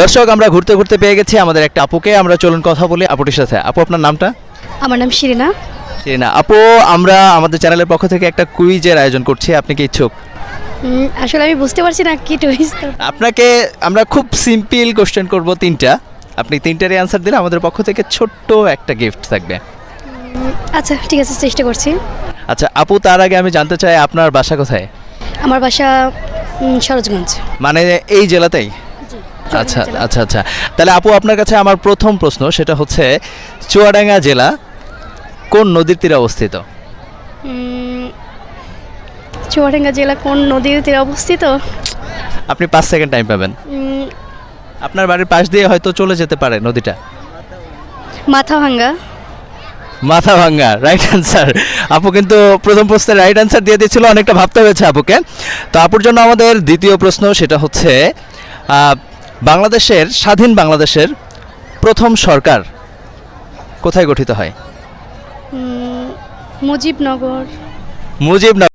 দর্শক আমরা ঘুরতে ঘুরতে পেয়ে গেছি আমাদের একটা আপুকে। আমরা চলুন কথা বলি আপুটির সাথে। আপু আপনার নামটা? আমার নাম শিরিনা। না আপু আমরা আমাদের চ্যানেলের পক্ষ থেকে একটা কুইজের আয়োজন করছি। আপনি কি ইচ্ছুক? আসলে আমি বুঝতে পারছি না কি টুইস্ট আপনাকে আমরা খুব সিম্পল কোশ্চেন করব তিনটা। আপনি তিনটারই অ্যান্সার দিলে আমাদের পক্ষ থেকে ছোট্ট একটা গিফট থাকবে। আচ্ছা ঠিক আছে চেষ্টা করছি। আচ্ছা আপু তার আগে আমি জানতে চাই আপনার বাসা কোথায়? আমার বাসা সরোজগঞ্জ। মানে এই জেলাতেই? আচ্ছা আচ্ছা আচ্ছা। তাহলে আপু আপনার কাছে আমার প্রথম প্রশ্ন সেটা হচ্ছে চুয়াডাঙ্গা জেলা কোন নদীর তীরে অবস্থিত? চুয়াডাঙ্গা জেলা কোন নদীর তীরে অবস্থিত? আপনি পাঁচ সেকেন্ড টাইম পাবেন। আপনার বাড়ির পাশ দিয়ে হয়তো চলে যেতে পারে নদীটা। মাথাভাঙ্গা। মাথা ভাঙ্গা রাইট অ্যান্সার আপু কিন্তু প্রথম প্রশ্নের রাইট অ্যান্সার দিয়ে দিয়েছিল অনেকটা ভাবতে হয়েছে আপুকে। তো আপুর জন্য আমাদের দ্বিতীয় প্রশ্ন সেটা হচ্ছে বাংলাদেশের স্বাধীন বাংলাদেশের প্রথম সরকার কোথায় গঠিত হয়? মুজিবনগর। মুজিবনগর। মুজিব